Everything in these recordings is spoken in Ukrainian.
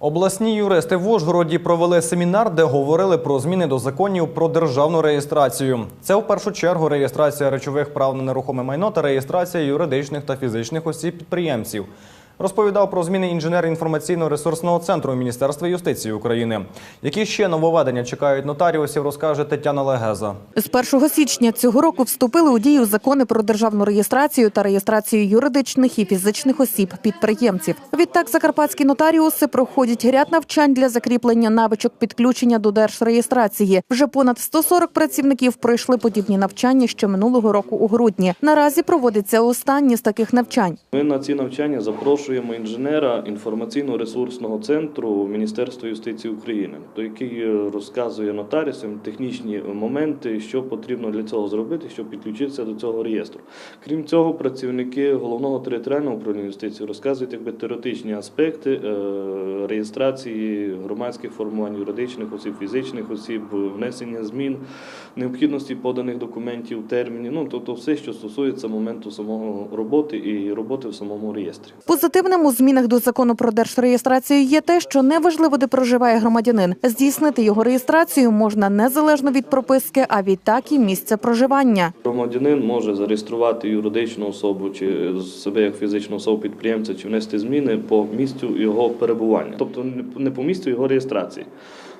Обласні юристи в Ужгороді провели семінар, де говорили про зміни до законів про державну реєстрацію. Це в першу чергу реєстрація речових прав на нерухоме майно та реєстрація юридичних та фізичних осіб підприємців. Розповідав про зміни інженер інформаційно-ресурсного центру Міністерства юстиції України. Які ще нововведення чекають нотаріусів, розкаже Тетяна Легеза. З 1 січня цього року вступили у дію закони про державну реєстрацію та реєстрацію юридичних і фізичних осіб підприємців. Відтак закарпатські нотаріуси проходять ряд навчань для закріплення навичок підключення до держреєстрації. Вже понад 140 працівників пройшли подібні навчання ще минулого року у грудні. Наразі проводиться останнє з таких навчань. Ми на ці навчання запрошуємо інженера інформаційно-ресурсного центру Міністерства юстиції України, який е, розказує нотаріусам технічні моменти, що потрібно для цього зробити, щоб підключитися до цього реєстру. Крім цього, працівники головного територіального управління юстиції розказують якби теоретичні аспекти е, реєстрації громадських формувань юридичних осіб, фізичних осіб, внесення змін, необхідності поданих документів, термінів. Ну тобто все, що стосується моменту самого роботи і роботи в самому реєстрі. Позитивним у змінах до закону про держреєстрацію є те, що неважливо, де проживає громадянин. Здійснити його реєстрацію можна незалежно від прописки, а відтак і місця проживання. Громадянин може зареєструвати юридичну особу чи себе як фізичну особу підприємця, чи внести зміни по місцю його перебування, тобто не- по місцю його реєстрації.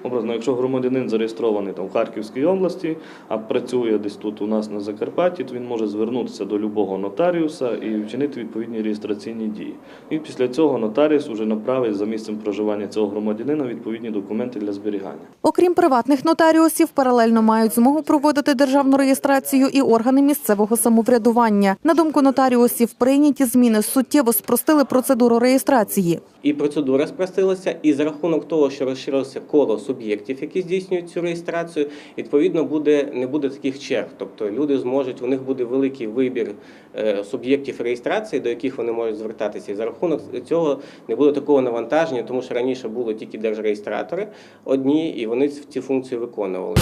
Образно, якщо громадянин зареєстрований там в Харківській області, а працює десь тут у нас на Закарпатті, то він може звернутися до любого нотаріуса і вчинити відповідні реєстраційні дії. І після цього нотаріус вже направить за місцем проживання цього громадянина відповідні документи для зберігання. Окрім приватних нотаріусів, паралельно мають змогу проводити державну реєстрацію і органи місцевого самоврядування. На думку нотаріусів, прийняті зміни суттєво спростили процедуру реєстрації. І процедура спростилася, і за рахунок того, що розширився коло суб'єктів, які здійснюють цю реєстрацію, відповідно буде не буде таких черг. Тобто люди зможуть, у них буде великий вибір е, суб'єктів реєстрації, до яких вони можуть звертатися. І за рахунок цього не буде такого навантаження, тому що раніше було тільки держреєстратори одні, і вони ці функції виконували.